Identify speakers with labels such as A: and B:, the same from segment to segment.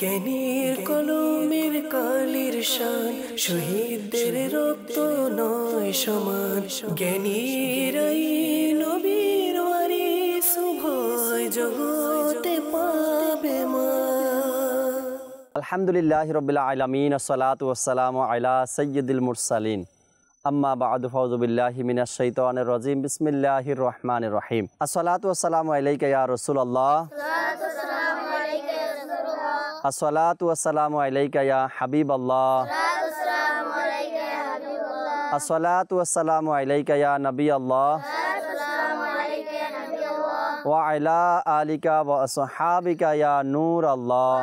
A: জ্ঞানীর কলমের কালির শান শহীদদের রক্ত নয় সমান। জ্ঞানীর নবীর ওয়ারিস ভয় জগতে পাবে মা।
B: আলহামদুলিল্লাহ রবিল আলমিন ওসালাম আলা সৈয়দুল মুরসালিন। আম্মা বাদু ফৌজুবিল্লাহি মিনাশ শাইতানির রাজিম। বিসমিল্লাহির রহমানির রহিম। আসসালাতু ওয়াসসালামু আলাইকা ইয়া রাসূলুল্লাহ। আলাইকা ইয়া আলাইকা ইয়া নবী আল্লাহ ওয়া আলা আলিকা ওয়া আসহাবিকা ইয়া নূর আল্লাহ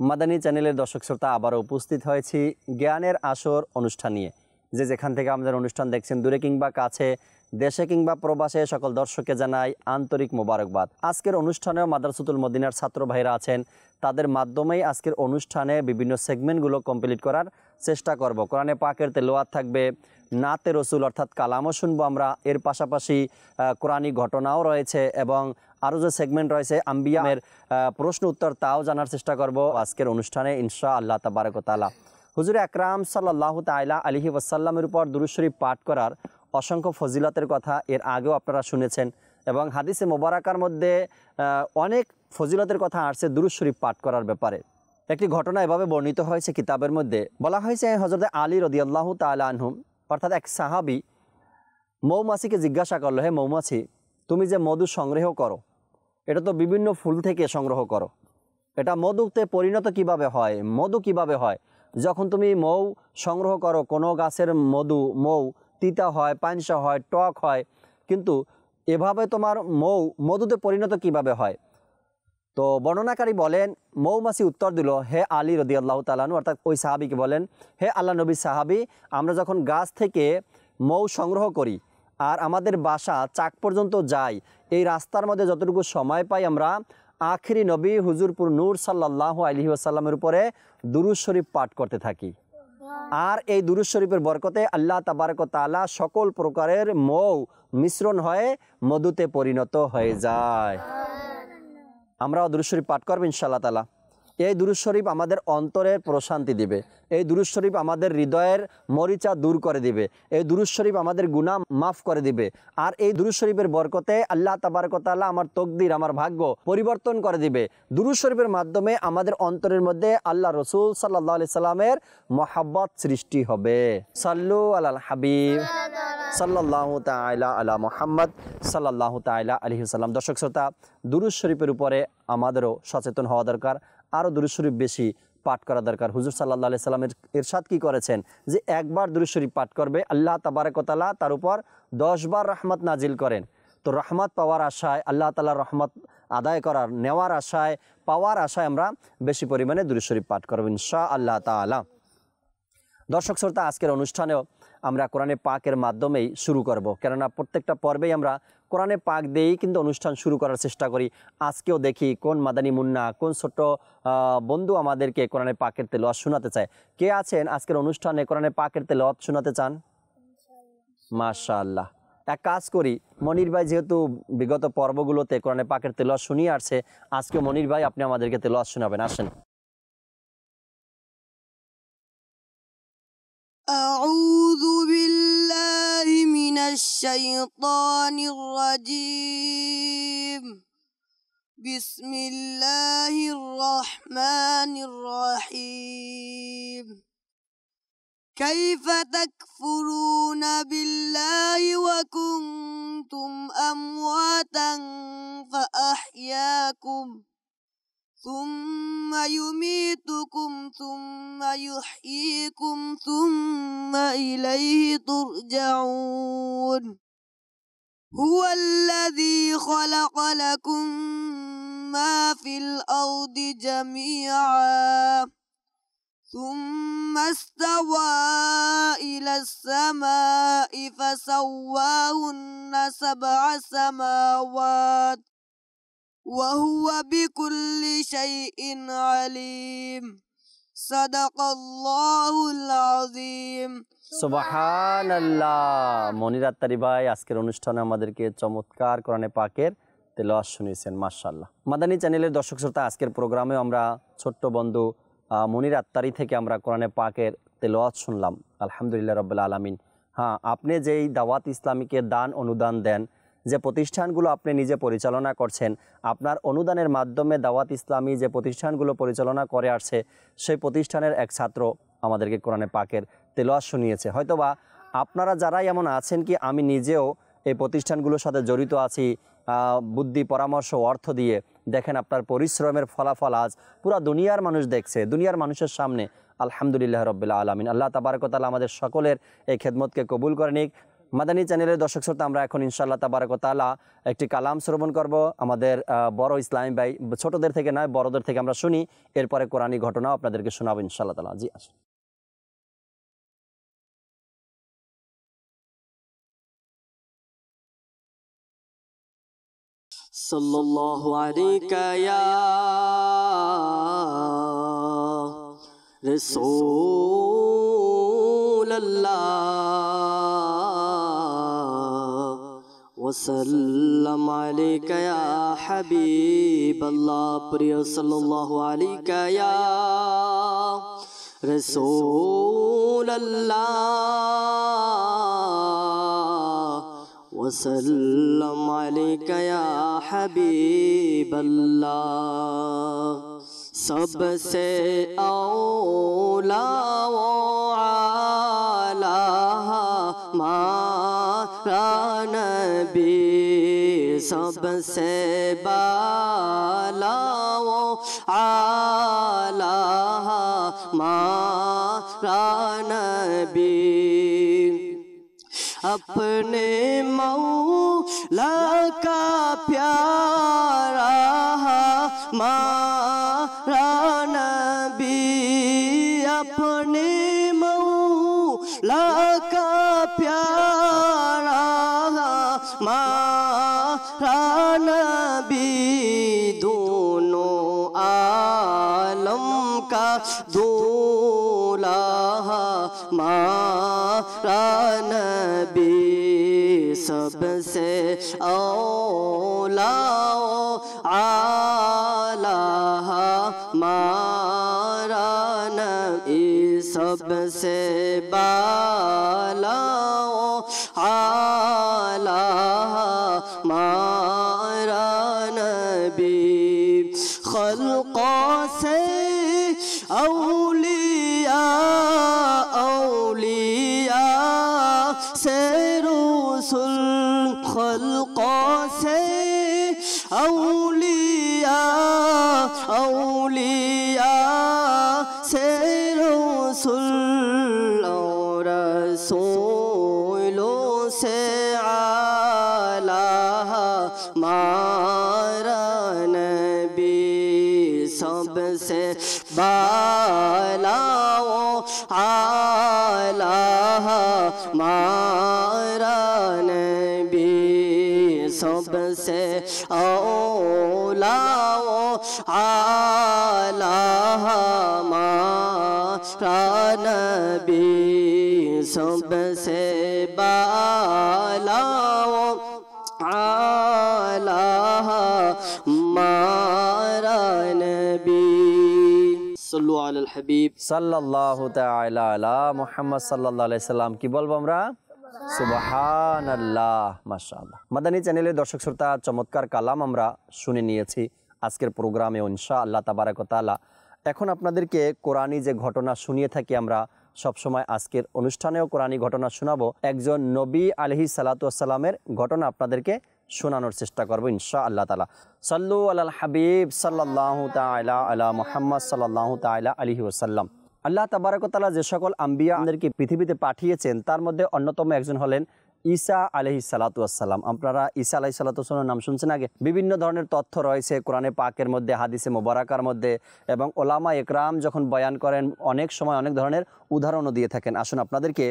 B: মাদানী চ্যানেলের দর্শক শ্রোতা আবারও উপস্থিত হয়েছি জ্ঞানের আসর অনুষ্ঠান নিয়ে। যে যেখান থেকে আমাদের অনুষ্ঠান দেখছেন দূরে কিংবা কাছে দেশে কিংবা প্রবাসে সকল দর্শককে জানাই আন্তরিক মোবারকবাদ। আজকের অনুষ্ঠানেও মাদ্রাসুতুল মদিনার ছাত্র ভাইরা আছেন। তাদের মাধ্যমেই আজকের অনুষ্ঠানে বিভিন্ন সেগমেন্টগুলো কমপ্লিট করার চেষ্টা করব। কোরআনে পাকের তেলোয়াত থাকবে, নাতে রসুল অর্থাৎ কালামও শুনব আমরা। এর পাশাপাশি কোরআনী ঘটনাও রয়েছে এবং আরও যে সেগমেন্ট রয়েছে, আম্বিয়ামের প্রশ্ন উত্তর তাও জানার চেষ্টা করব আজকের অনুষ্ঠানে ইনশা আল্লাহ তাবারকতালা হুজুর আকরাম সাল্লাহ তাইলা আলহি ওয়াসাল্লামের উপর দুরুশরীফ পাঠ করার অসংখ্য ফজিলতের কথা এর আগেও আপনারা শুনেছেন এবং হাদিসে মোবারাকার মধ্যে অনেক ফজিলতের কথা আসছে দুরুশরীফ পাঠ করার ব্যাপারে। একটি ঘটনা এভাবে বর্ণিত হয়েছে কিতাবের মধ্যে। বলা হয়েছে হজরত আলী রদিয়াল্লাহ তালা আনহুম, অর্থাৎ এক সাহাবি মৌমাছিকে জিজ্ঞাসা করল, হে মৌমাছি, তুমি যে মধু সংগ্রহ করো, এটা তো বিভিন্ন ফুল থেকে সংগ্রহ করো। এটা মধুতে পরিণত কীভাবে হয়? মধু কীভাবে হয়? যখন তুমি মৌ সংগ্রহ করো, কোনো গাছের মধু, মৌ তিতা হয়, পানসা হয়, টক হয়। কিন্তু এভাবে তোমার মৌ, মধুতে পরিণত কীভাবে হয়? তো বর্ণনাকারী বলেন, মৌমাছি উত্তর দিল, হে আলী রদি আল্লাহ তালানু অর্থাৎ ওই সাহাবিকে বলেন, হে আল্লাহ নবী সাহাবি, আমরা যখন গাছ থেকে মৌ সংগ্রহ করি আর আমাদের বাসা চাক পর্যন্ত যাই এই রাস্তার মধ্যে যতটুকু সময় পাই আমরা, আখিরি নবী হুজুরপুর নূর সাল্লাহ আলহি আসাল্লামের উপরে দুরুজ শরীফ পাঠ করতে থাকি। আর এই দুরুজ শরীফের বরকতে আল্লাহ তাবারক তালা সকল প্রকারের মৌ মিশ্রণ হয়ে মধুতে পরিণত হয়ে যায়। আমরাও দুরুজ শরীফ পাঠ করব ইনশাল্লাহ তালা এই দুরুজ শরীফ আমাদের অন্তরের প্রশান্তি দিবে। এই দুরুজ শরীফ আমাদের হৃদয়ের মরিচা দূর করে দিবে। এই দুরুজ শরীফ আমাদের গুনাহ মাফ করে দিবে। আর এই দুরুজ শরীফের বরকতে আল্লাহ তাবারকতাল্লাহ আমার তকদির, আমার ভাগ্য পরিবর্তন করে দিবে। দুরুজ শরীফের মাধ্যমে আমাদের অন্তরের মধ্যে আল্লাহ রসুল সাল্লাহ সাল্লামের মহাব্বত সৃষ্টি হবে। সাল্লু আল হাবিব সাল্লাহ তাইলা আলা মোহাম্মদ সাল্লাহ তাইলা আলহিসাল্লাম দর্শক শ্রোতা দুরুজ শরীফের উপরে আমাদেরও সচেতন হওয়া দরকার। আরও দুরুশরীফ বেশি পাঠ করা দরকার। হুজুর সাল্লাহ আলি সাল্লামের এরশাদ কী করেছেন? যে একবার দুরুশরীফ পাঠ করবে, আল্লাহ তাবারকতালা তার উপর দশবার রহমত নাজিল করেন। তো রহমত পাওয়ার আশায়, আল্লাহ তালার রহমত আদায় করার, নেওয়ার আশায়, পাওয়ার আশায় আমরা বেশি পরিমাণে দুরুশরীফ পাঠ করব ইনশা আল্লাহ তালা দর্শক শ্রোতা, আজকের অনুষ্ঠানেও আমরা কোরআনে পাকের মাধ্যমেই শুরু করব। কেননা প্রত্যেকটা পর্বেই আমরা কোরআনে পাক দিয়েই কিন্তু অনুষ্ঠান শুরু করার চেষ্টা করি। আজকেও দেখি কোন মাদানী মুন্না, কোন ছোট্ট বন্ধু আমাদেরকে কোরআনে পাকের তেলোয়াত শোনাতে চায়। কে আছেন আজকের অনুষ্ঠানে কোরআনে পাকের তেলোয়াত শোনাতে চান? মাশাআল্লাহ। এক কাজ করি, মনির ভাই যেহেতু বিগত পর্বগুলোতে কোরআনে পাকের তেলোয়াত শুনিয়ে আসছে আজকে মনির ভাই আপনি আমাদেরকে তেলোয়াত শোনাবেন। আসেন।
C: أعوذ بالله من الشيطان الرجيم. بسم الله الرحمن الرحيم. كيف تكفرون بالله وكنتم أمواتا فأحياكم ثم يميتكم ثم يحييكم ثم إليه ترجعون. هو الذي خلق لكم ما في الأرض جميعا ثم استوى إلى السماء فسواهن سبع سماوات. وهو بكل شيء عليم صدق الله العظيم
B: সুবাহান আল্লাহ মনির আত্তারি ভাই আজকের অনুষ্ঠানে আমাদেরকে চমৎকার কোরআনে পাকের তেলাওয়াত শুনিয়েছেন মার্শাল্লাহ মাদানী চ্যানেলের দর্শক শ্রোতা আজকের প্রোগ্রামে আমরা ছোট্ট বন্ধু আহ, মনির আত্মারি থেকে আমরা কোরআনে পাকের তেলাওয়াত শুনলাম আলহামদুলিল্লাহ রব্বুল্লা আলমিন হ্যাঁ আপনি যেই দাওয়াত ইসলামীকে দান অনুদান দেন যে প্রতিষ্ঠানগুলো আপনি নিজে পরিচালনা করছেন, আপনার অনুদানের মাধ্যমে দাওয়াত ইসলামী যে প্রতিষ্ঠানগুলো পরিচালনা করে আসছে, সেই প্রতিষ্ঠানের এক ছাত্র আমাদেরকে কোরআনে পাকের তেলোয়াত শুনিয়েছে। হয়তোবা আপনারা যারাই এমন আছেন কি, আমি নিজেও এই প্রতিষ্ঠানগুলোর সাথে জড়িত আছি বুদ্ধি, পরামর্শ, অর্থ দিয়ে দেখেন আপনার পরিশ্রমের ফলাফল আজ পুরা দুনিয়ার মানুষ দেখছে। দুনিয়ার মানুষের সামনে আলহামদুলিল্লাহ রব্বিল্লা আলমিন। আল্লাহ তাবারকতাল আমাদের সকলের এই খেদমতকে কবুল করে নিক। মাদানী চ্যানেলের দর্শক শ্রোতা আমরা এখন ইনশাআল্লাহ তাবারকতালা একটি কালাম শ্রবণ করব আমাদের আহ, বড় ইসলামী ভাই ছোটদের থেকে নয় বড়দের থেকে আমরা শুনি এরপরে কোরআনী ঘটনাও আপনাদেরকে শোনাবো ইনশাআল্লাহ তালা জি আসুন
A: صلى الله عليك يا رسول الله وسلم علیکہ یا حبیب اللہ پریو صلی اللہ علیکہ یا رسول اللہ وسلم علیکہ یا حبیب اللہ سب سے اولا و نبی سب سے بالا و عالا مارا نبی۔ اپنے مولا کا پیارا مارا نبی۔ اپنے مولا کا پیارا ہمارا نبی دونوں عالم کا دولا ہمارا نبی سب سے اولا آلہ ہمارا نبی سب سے بالا خلقا سے اولیاء اولیاء سے رسول اور رسولوں سے عالیٰ مارا نبی سب سے بالا و عالیٰ مارا سے اولا و عالا ہمارا نبی سب سے بالا و عالا ہمارا نبی صلو علی الحبیب صلی
B: اللہ تعالی علی محمد صلی اللہ علیہ وسلم. کی بلب امرہ আল্লাহ মাদানী চ্যানেলের দর্শক শ্রোতা, চমৎকার কালাম আমরা শুনে নিয়েছি আজকের প্রোগ্রামে ইনশা আল্লাহ তাবারাকতালা এখন আপনাদেরকে কোরআনী যে ঘটনা শুনিয়ে থাকি আমরা, সবসময় আজকের অনুষ্ঠানেও কোরআনী ঘটনা শোনাবো। একজন নবী আলহি সালাতামের ঘটনা আপনাদেরকে শোনানোর চেষ্টা করব ইনশা আল্লাহ তালা সাল্লু আল হাবিব সাল্লাহ তালা আলা মোহাম্মদ সাল্লাহ তালা আলহি ওসাল্লাম আল্লাহ তাবারকতালা যে সকল আম্বিয়া আমাদেরকে পৃথিবীতে পাঠিয়েছেন তার মধ্যে অন্যতম একজন হলেন ঈসা আলহি সালাতাম আপনারা ঈসা আলহি সালাতামের নাম শুনছেন আগে? বিভিন্ন ধরনের তথ্য রয়েছে কোরআনে পাকের মধ্যে, হাদিসে মোবারাকার মধ্যে, এবং ওলামা একরাম যখন বয়ান করেন, অনেক সময় অনেক ধরনের উদাহরণও দিয়ে থাকেন। আসুন আপনাদেরকে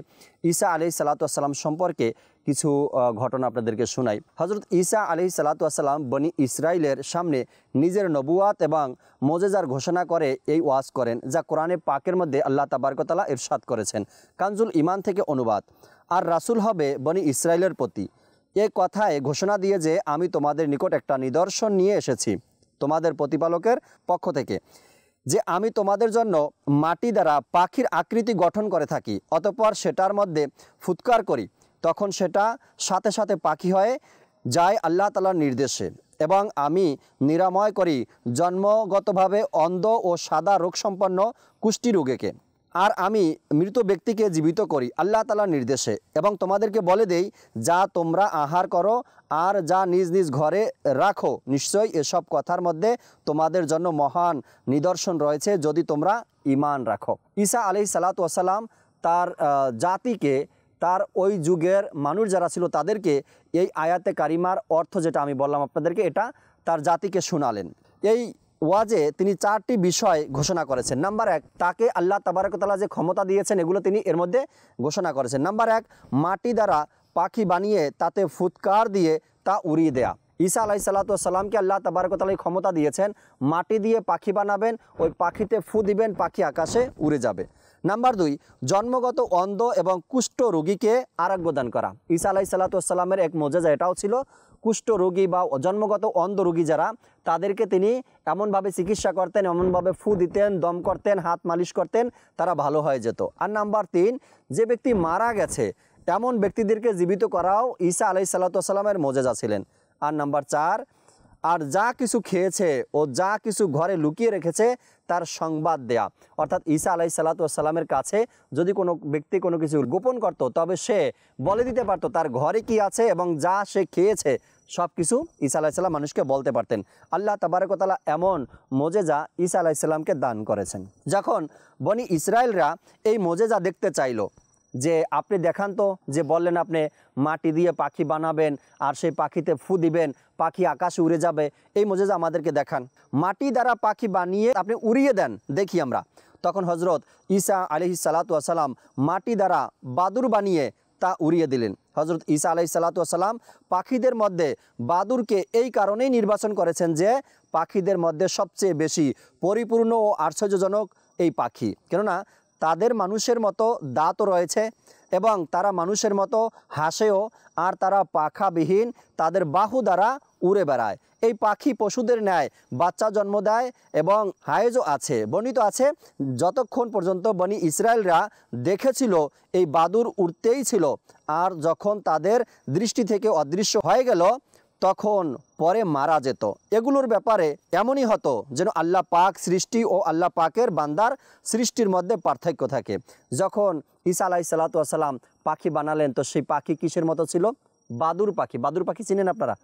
B: ঈসা আলহি সালাতাম সম্পর্কে কিছু ঘটনা আপনাদেরকে শোনাই। হজরত ঈসা আলহি সালাতাম বনি ইসরায়েলের সামনে নিজের নবুয়াত এবং মোজেজার ঘোষণা করে এই ওয়াজ করেন, যা কোরআনে পাকের মধ্যে আল্লাহ তাবারকতালা ইরশাদ করেছেন। কানজুল ইমান থেকে অনুবাদ। আর রাসূল হবে বনি ইসরায়েলের প্রতি। এ কথায় ঘোষণা দিয়ে যে আমি তোমাদের নিকট একটা নিদর্শন নিয়ে এসেছি, তোমাদের প্রতিপালকের পক্ষ থেকে। যে আমি তোমাদের জন্য মাটি দ্বারা পাখির আকৃতি গঠন করে থাকি, অতপর সেটার মধ্যে ফুৎকার করি। তখন সেটা সাথে সাথে পাখি হয়ে যায় আল্লাহ তালার নির্দেশে এবং আমি নিরাময় করি জন্মগতভাবে অন্ধ ও সাদা রোগসম্পন্ন কুষ্টি রোগীকে। আর আমি মৃত ব্যক্তিকে জীবিত করি, আল্লাহ তালার নির্দেশে। এবং তোমাদেরকে বলে দেই, যা তোমরা আহার করো আর যা নিজ নিজ ঘরে রাখো, নিশ্চয়ই এসব কথার মধ্যে তোমাদের জন্য মহান নিদর্শন রয়েছে যদি তোমরা ইমান রাখো। ঈসা আলি সালাতাম তার জাতিকে, তার ওই যুগের মানুষ যারা ছিল তাদেরকে এই আয়াতে কারিমার অর্থ যেটা আমি বললাম আপনাদেরকে, এটা তার জাতিকে শোনালেন। এই ওয়াজে তিনি চারটি বিষয় ঘোষণা করেছেন। নাম্বার এক, তাকে আল্লাহ তাবারকতালা যে ক্ষমতা দিয়েছেন, এগুলো তিনি এর মধ্যে ঘোষণা করেছেন। নাম্বার এক, মাটি দ্বারা পাখি বানিয়ে তাতে ফুৎকার দিয়ে তা উড়িয়ে দেয়া। ঈসা আলাহি সাল্লাতামকে আল্লাহ তাবারকতালা এই ক্ষমতা দিয়েছেন, মাটি দিয়ে পাখি বানাবেন, ওই পাখিতে ফু দিবেন, পাখি আকাশে উড়ে যাবে। নাম্বার দুই, জন্মগত অন্ধ এবং কুষ্ঠ রোগীকে আরোগ্য দান করা। ঈসা আলাহি সাল্লাতামের এক মজেজা এটাও ছিল কুষ্ঠ রোগী বা জন্মগত অন্ধ রোগী যারা, তাদেরকে তিনি এমনভাবে চিকিৎসা করতেন, এমনভাবে ফু দিতেন, দম করতেন, হাত মালিশ করতেন, তারা ভালো হয়ে যেত। আর নাম্বার তিন, যে ব্যক্তি মারা গেছে, এমন ব্যক্তিদেরকে জীবিত করাও ঈসা আলাই সাল্লাতামের মজেজা ছিলেন। আর নাম্বার চার, আর যা কিছু খেয়েছে ও যা কিছু ঘরে লুকিয়ে রেখেছে তার সংবাদ দেয়া। অর্থাৎ ঈসা আলাই সাল্লাতামের কাছে যদি কোনো ব্যক্তি কোনো কিছু গোপন করত, তবে সে বলে দিতে পারতো তার ঘরে কি আছে এবং যা সে খেয়েছে সব কিছু ঈসা আলাইসাল্লাম মানুষকে বলতে পারতেন। আল্লাহ তাবারকতালা এমন মোজেজা ঈসা আলাইসাল্লামকে দান করেছেন। যখন বনি ইসরায়েলরা এই মোজেজা দেখতে চাইলো যে আপনি দেখান তো, যে বললেন আপনি মাটি দিয়ে পাখি বানাবেন আর সেই পাখিতে ফু দিবেন, পাখি আকাশে উড়ে যাবে। এই মজেজা আমাদেরকে দেখান। মাটি দ্বারা পাখি বানিয়ে আপনি উড়িয়ে দেন, দেখি আমরা। তখন হজরত ঈসা আলহি সালাতাম মাটি দ্বারা বাদুর বানিয়ে তা উড়িয়ে দিলেন। হজরত ঈসা আলহি সালাতাম পাখিদের মধ্যে বাদুরকে এই কারণেই নির্বাচন করেছেন যে পাখিদের মধ্যে সবচেয়ে বেশি পরিপূর্ণ ও আশ্চর্যজনক এই পাখি। কেননা তাদের মানুষের মতো দাঁতও রয়েছে এবং তারা মানুষের মতো হাসেও আর তারা পাখাবিহীন, তাদের বাহু দ্বারা উড়ে বেড়ায়। এই পাখি পশুদের ন্যায় বাচ্চা জন্ম দেয় এবং হায়েজও আছে, বর্ণিত আছে, যতক্ষণ পর্যন্ত বনি ইসরায়েলরা দেখেছিল এই বাদুর উড়তেই ছিল, আর যখন তাদের দৃষ্টি থেকে অদৃশ্য হয়ে গেল তখন পরে মারা যেত। এগুলোর ব্যাপারে এমনই হতো যেন আল্লাহ পাক সৃষ্টি ও আল্লাহ পাকের বান্দার সৃষ্টির মধ্যে পার্থক্য থাকে। যখন ঈসা আলাহি সাল্লাতাম পাখি বানালেন, তো সেই পাখি কিসের মতো ছিল? বাদুর পাখি। বাদুর পাখি চিনেন আপনারা?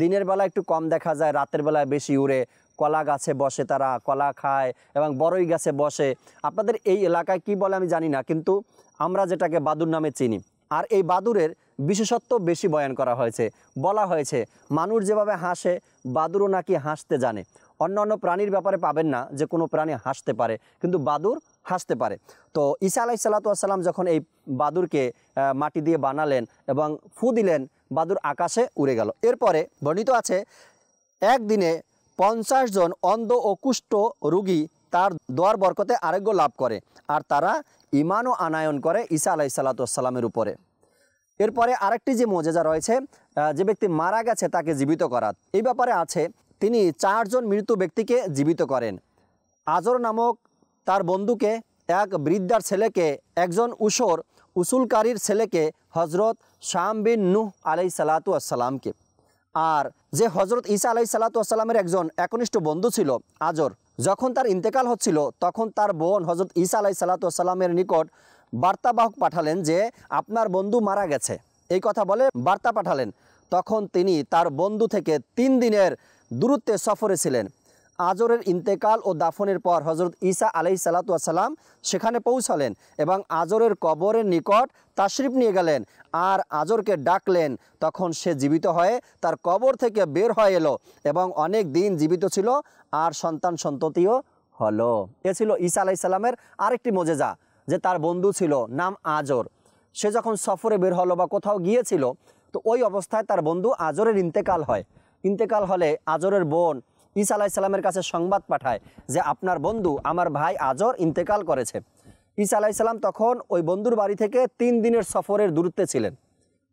B: দিনের বেলা একটু কম দেখা যায়, রাতের বেলায় বেশি উড়ে, কলা গাছে বসে তারা, কলা খায় এবং বড়ই গাছে বসে। আপনাদের এই এলাকায় কি বলে আমি জানি না, কিন্তু আমরা যেটাকে বাদুর নামে চিনি। আর এই বাদুরের বিশেষত্ব বেশি বয়ান করা হয়েছে। বলা হয়েছে, মানুষ যেভাবে হাসে, বাদুরও নাকি হাসতে জানে। অন্য অন্য প্রাণীর ব্যাপারে পাবেন না যে কোনো প্রাণী হাসতে পারে, কিন্তু বাদুর হাসতে পারে। তো ঈসা আলাহি সাল্লাতাম যখন এই বাদুরকে মাটি দিয়ে বানালেন এবং ফু দিলেন, বাদুর আকাশে উড়ে গেল। এরপরে বর্ণিত আছে, একদিনে পঞ্চাশ জন অন্ধ ও কুষ্ঠ রুগী তার দোয়ার বরকতে আরোগ্য লাভ করে, আর তারা ইমান ও আনায়ন করে ঈসা আলাহি সাল্লাতামের উপরে। এরপরে আরেকটি যে মজেজা রয়েছে যে ব্যক্তি মারা গেছে তাকে জীবিত করা এই ব্যাপারে আছে, তিনি চারজন মৃত ব্যক্তিকে জীবিত করেন। আজর নামক তার বন্ধুকে, এক বৃদ্ধার ছেলেকে, একজন উসর, উসুলকারীর ছেলেকে হজরত শাম বিন নুহ আলাই সালাতু আসসালামকে আর যে হজরত ঈসা আলাই সালাতু আসসালামের একজন একনিষ্ঠ বন্ধু ছিল, আজর যখন তার ইন্তেকাল হচ্ছিল, তখন তার বোন হজরত ঈসা আলাই সালাতু আসসালামের নিকট বার্তাবাহক পাঠালেন যে, আপনার বন্ধু মারা গেছে। এই কথা বলে বার্তা পাঠালেন। তখন তিনি তার বন্ধু থেকে তিন দিনের দূরত্বে সফরে ছিলেন। আজরের ইন্তেকাল ও দাফনের পর হজরত ঈসা আলাই সালাতাম সেখানে পৌঁছালেন এবং আজরের কবরের নিকট তাশরিফ নিয়ে গেলেন। আর আজরকে ডাকলেন, তখন সে জীবিত হয়ে তার কবর থেকে বের হয়ে এলো এবং অনেক দিন জীবিত ছিল আর সন্তান সন্ততিও হলো। এ ছিল ঈসা আলাই সাল্লামের আরেকটি মজেজা যে তার বন্ধু ছিল নাম আজর। সে যখন সফরে বের হলো বা কোথাও গিয়েছিল তো ওই অবস্থায় তার বন্ধু আজরের ইন্তেকাল হয়। ইন্তেকাল হলে আজরের বোন ঈসা আলাহি সাল্লামের কাছে সংবাদ পাঠায় যে আপনার বন্ধু আমার ভাই আজর ইন্তেকাল করেছে। ঈসা আলাহি সাল্লাম তখন ওই বন্ধুর বাড়ি থেকে তিন দিনের সফরের দূরত্বে ছিলেন।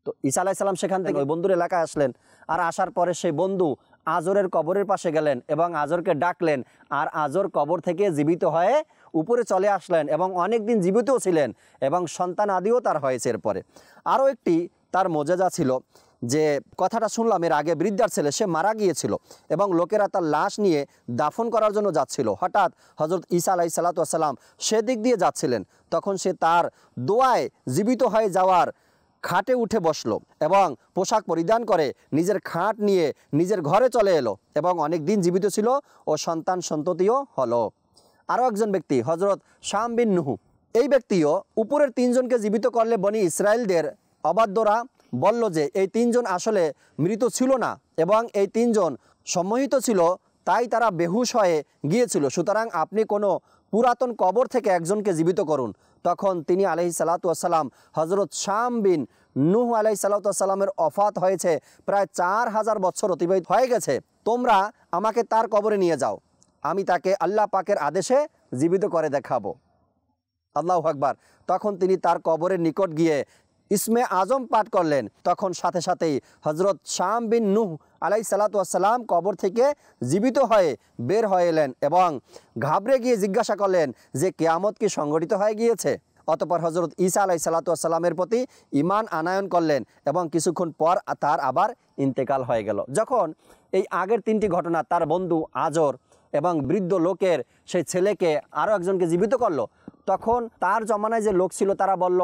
B: তো ঈসা আলাইসাল্লাম সেখান থেকে ওই বন্ধুর এলাকায় আসলেন। আর আসার পরে সেই বন্ধু আজরের কবরের পাশে গেলেন এবং আজরকে ডাকলেন আর আজর কবর থেকে জীবিত হয়ে উপরে চলে আসলেন এবং অনেক দিন জীবিতও ছিলেন এবং সন্তান আদিও তার হয়েছে এরপরে। আরও একটি তার মজেজা ছিল যে কথাটা শুনলাম, এর আগে বৃদ্ধার ছেলে, সে মারা গিয়েছিল এবং লোকেরা তার লাশ নিয়ে দাফন করার জন্য যাচ্ছিল। হঠাৎ হজরত ঈসা আলাই সালাতাম সেদিক দিয়ে যাচ্ছিলেন। তখন সে তার দোয়ায় জীবিত হয়ে যাওয়ার খাটে উঠে বসল এবং পোশাক পরিধান করে নিজের খাট নিয়ে নিজের ঘরে চলে এলো এবং অনেক দিন জীবিত ছিল ও সন্তান সন্ততিও হলো। আরও একজন ব্যক্তি হজরত শাম বিন নুহু। এই ব্যক্তিও উপরের তিনজনকে জীবিত করলে বনি ইসরায়েলদের অবাধ্যরা বলল যে, এই তিনজন আসলে মৃত ছিল না এবং এই তিনজন সম্মোহিত ছিল, তাই তারা বেহুশ হয়ে গিয়েছিল। সুতরাং আপনি কোনো পুরাতন কবর থেকে একজনকে জীবিত করুন। তখন তিনি আলহি সালাতাম হজরত শাম বিন নুহ আলহি সালাতামের অফাত হয়েছে। প্রায় চার হাজার বছর অতিবাহিত হয়ে গেছে। তোমরা আমাকে তার কবরে নিয়ে যাও। আমি তাকে আল্লাহ পাকের আদেশে জীবিত করে দেখাবো। আল্লাহ আকবার। তখন তিনি তার কবরের নিকট গিয়ে ইসমে আজম পাঠ করলেন। তখন সাথে সাথেই হজরত শাম বিন নুহ আলাই সালাতাম কবর থেকে জীবিত হয়ে বের হয়ে এলেন এবং ঘাবড়ে গিয়ে জিজ্ঞাসা করলেন যে, কেয়ামত কি সংগঠিত হয়ে গিয়েছে? অতপর হজরত ঈসা আলাই সালাতামের প্রতি ইমান আনায়ন করলেন এবং কিছুক্ষণ পর তার আবার ইন্তেকাল হয়ে গেল। যখন এই আগের তিনটি ঘটনা, তার বন্ধু আজর এবং বৃদ্ধ লোকের সেই ছেলেকে আরও একজনকে জীবিত করল, তখন তার জমানায় যে লোক ছিল, তারা বলল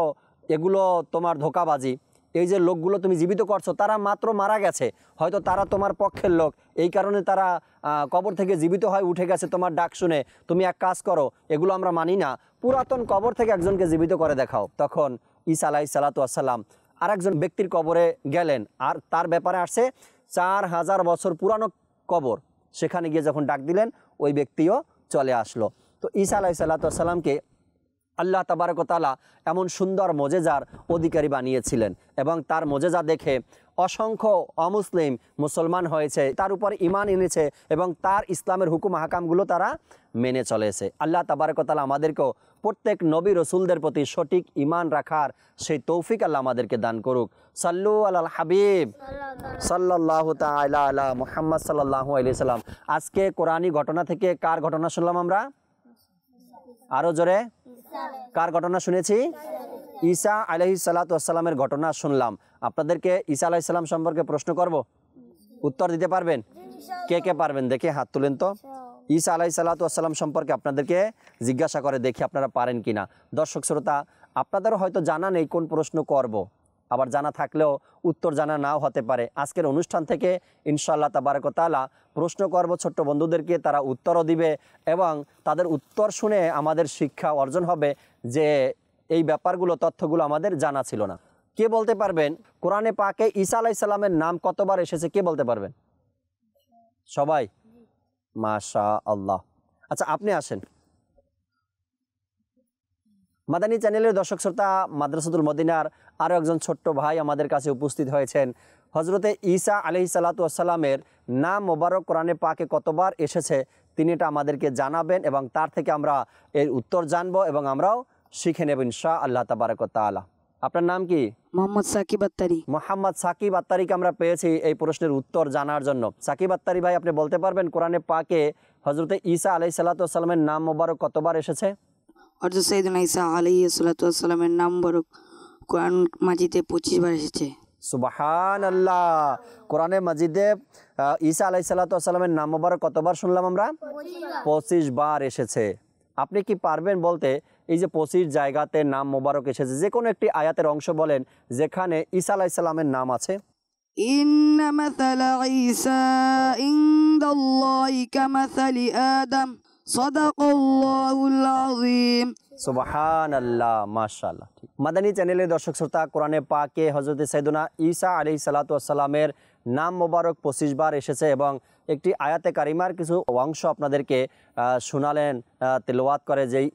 B: এগুলো তোমার ধোকাবাজি। এই যে লোকগুলো তুমি জীবিত করছ, তারা মাত্র মারা গেছে। হয়তো তারা তোমার পক্ষের লোক। এই কারণে তারা কবর থেকে জীবিত হয় উঠে গেছে তোমার ডাক শুনে। তুমি এক কাজ করো, এগুলো আমরা মানি না। পুরাতন কবর থেকে একজনকে জীবিত করে দেখাও। তখন ঈসা আলাহি সালাতাম আর একজন ব্যক্তির কবরে গেলেন। আর তার ব্যাপারে আসছে চার হাজার বছর পুরানো কবর। সেখানে গিয়ে যখন ডাক দিলেন, ওই ব্যক্তিও চলে আসলো। তো ঈসা আলাহি সাল্লাতামকে আল্লাহ তাবারকতালা এমন সুন্দর মজেজার অধিকারী বানিয়েছিলেন এবং তার মজেজা দেখে অসংখ্য অমুসলিম মুসলমান হয়েছে, তার উপর ইমান এনেছে এবং তার ইসলামের হুকুম হাকামগুলো তারা মেনে চলেছে। আল্লাহ তাবারকতালা আমাদেরকেও প্রত্যেক নবী রসুলদের প্রতি সঠিক ইমান রাখার সেই তৌফিক আল্লাহ আমাদেরকে দান করুক। সাল্লু আল হাবিব। সাল্লাহ তালা আলা মুহাম্মদ সাল্লাহ আলি সাল্লাম আজকে কোরআনী ঘটনা থেকে কার ঘটনা শুনলাম আমরা? আরও জোরে। কার ঘটনা শুনেছি? ঈসা আলহি সালাতামের ঘটনা শুনলাম। আপনাদেরকে ঈসা আলাহি সাল্লাম সম্পর্কে প্রশ্ন করব? উত্তর দিতে পারবেন? কে কে পারবেন? দেখে হাত তুলেন তো। ঈসা আলাহি সাল্লাতাম সম্পর্কে আপনাদেরকে জিজ্ঞাসা করে দেখি আপনারা পারেন কি না দর্শক, শ্রোতা, আপনাদেরও হয়তো জানা নেই কোন প্রশ্ন করব। আবার জানা থাকলেও উত্তর জানা নাও হতে পারে। আজকের অনুষ্ঠান থেকে ইনশাআল্লাহ তাবারকতালা প্রশ্ন করব ছোট্ট বন্ধুদেরকে, তারা উত্তরও দিবে এবং তাদের উত্তর শুনে আমাদের শিক্ষা অর্জন হবে যে এই ব্যাপারগুলো, তথ্যগুলো আমাদের জানা ছিল না। কে বলতে পারবেন? কোরআনে পাকে ঈসা আলাইসাল্লামের নাম কতবার এসেছে, কে বলতে পারবেন? সবাই? মাশা আল্লাহ আচ্ছা আপনি আসেন। মাদানী চ্যানেলের দর্শক শ্রোতা, মাদ্রাসাতুল মদিনার আরও একজন ছোট্ট ভাই আমাদের কাছে উপস্থিত হয়েছেন। হজরতে ঈসা আলহি সাল্লাতামের নাম মোবারক কোরআনে পাকে কতবার এসেছে তিনি এটা আমাদেরকে জানাবেন এবং তার থেকে আমরা এর উত্তর জানব এবং আমরাও শিখে নেব ইনশা আল্লাহ তাবারক তালা আপনার নাম কি?
C: মোহাম্মদ সাকিব আত্তারি।
B: মোহাম্মদ সাকিব আত্তারিকে আমরা পেয়েছি এই প্রশ্নের উত্তর জানার জন্য। সাকিব আত্তারি ভাই আপনি বলতে পারবেন কোরআনে পাকে হজরতে ঈসা আলাই সাল্লাতামের নাম মোবারক কতবার এসেছে?
C: হজরত ইসা নাম বরক কোরআন মাজিদে পঁচিশ বার এসেছে।
B: সুবাহান আল্লাহ কোরআনে মাজিদে ঈসা আলাই সাল্লাতামের নাম আবার কতবার শুনলাম আমরা? পঁচিশ বার এসেছে। আপনি কি পারবেন বলতে এই যে পঁচিশ জায়গাতে নাম মোবারক এসেছে যে কোনো একটি আয়াতের অংশ বলেন যেখানে ঈসা আলাই সাল্লামের নাম আছে?
C: ইন্না ঈসা ইন্দাল্লাহি কামাসালি আদম।
B: সুবাহান মাদানী চ্যানেলের দর্শক শ্রোতা, কোরআনে পাকে হজরত সৈদুনা ঈসা আলি সালাতামের নাম মোবারক পঁচিশ বার এসেছে এবং একটি আয়াতে কারিমার কিছু অংশ আপনাদেরকে শোনালেন তেলোয়াত করে যেই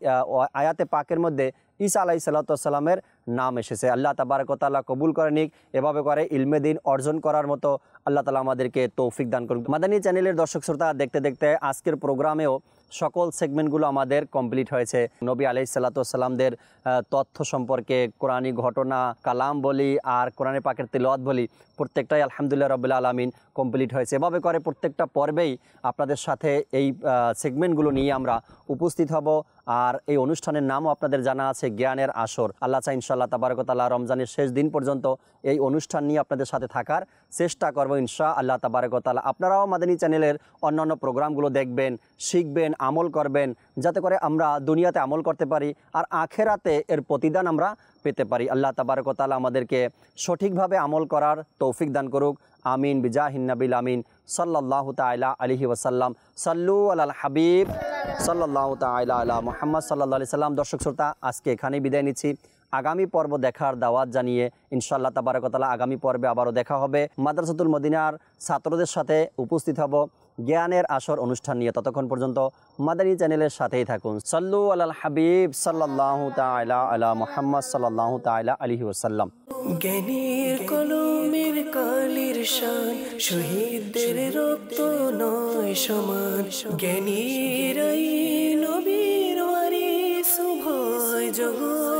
B: আয়াতে পাকের মধ্যে ঈসা আলাই সাল্লাতামের নাম এসেছে। আল্লাহ তাবারকতাল্লাহ কবুল করে নিক, এভাবে করে ইলমে দিন অর্জন করার মতো আল্লাহ তালা আমাদেরকে তৌফিক দান করুন মাদানী চ্যানেলের দর্শক শ্রোতা, দেখতে দেখতে আজকের প্রোগ্রামেও সকল সেগমেন্টগুলো আমাদের কমপ্লিট হয়েছে। নবী আলি সাল্লাতামদের তথ্য সম্পর্কে কোরআনী ঘটনা, কালাম বলি আর কোরআনে পাকের তিলওয়াত বলি প্রত্যেকটাই আলহামদুলিল্লাহ রবিল্লা আলমিন কমপ্লিট হয়েছে। এভাবে করে প্রত্যেকটা পর্বেই আপনাদের সাথে এই সেগমেন্টগুলো নিয়ে আমরা উপস্থিত হব। আর এই অনুষ্ঠানের নামও আপনাদের জানা আছে, জ্ঞানের আসর। আল্লাহ চা ইনশাল্লাহ তাবারকতাল্লাহ রমজানের শেষ দিন পর্যন্ত এই অনুষ্ঠান নিয়ে আপনাদের সাথে থাকার চেষ্টা করব ইনশা আল্লাহ তাবারকতাল্লাহ। আপনারাও মাদানী চ্যানেলের অন্যান্য প্রোগ্রামগুলো দেখবেন, শিখবেন, আমল করবেন, যাতে করে আমরা দুনিয়াতে আমল করতে পারি আর আখেরাতে এর প্রতিদান আমরা পেতে পারি। আল্লাহ তাবারকতাল্লাহ আমাদেরকে সঠিকভাবে আমল করার তৌফিক দান করুক। আমিন। বিজাহিন্নাবিল আমিন। সাল্লাহ তাইলা আলহি ওসাল্লাম সাল্লু আল হাবিব। সাল্লাহ তাইলা মোহাম্মদ সাল্লাহ সাল্লাম। দর্শক শ্রোতা, আজকে এখানেই বিদায় নিচ্ছি। আগামী পর্ব দেখার দাওয়াত জানিয়ে ইনশাল্লাহ তাবারকতালা আগামী পর্বে আবারও দেখা হবে। মাদ্রাসাতুল মদিনার ছাত্রদের সাথে উপস্থিত হব। জ্ঞানের আসর অনুষ্ঠান নিয়ে ততক্ষণ পর্যন্ত মাদানী চ্যানেলের সাথেই থাকুন। সাল্লু আল হাবিব সাল্লাহ তাইলা আলা মোহাম্মদ সাল্লাহ তাইলা আলহি ওসাল্লাম
D: জ্ঞানীর কলমের কালির শান, শহীদদের রক্ত নয় সমান। জ্ঞানীর নবীর জগৎ।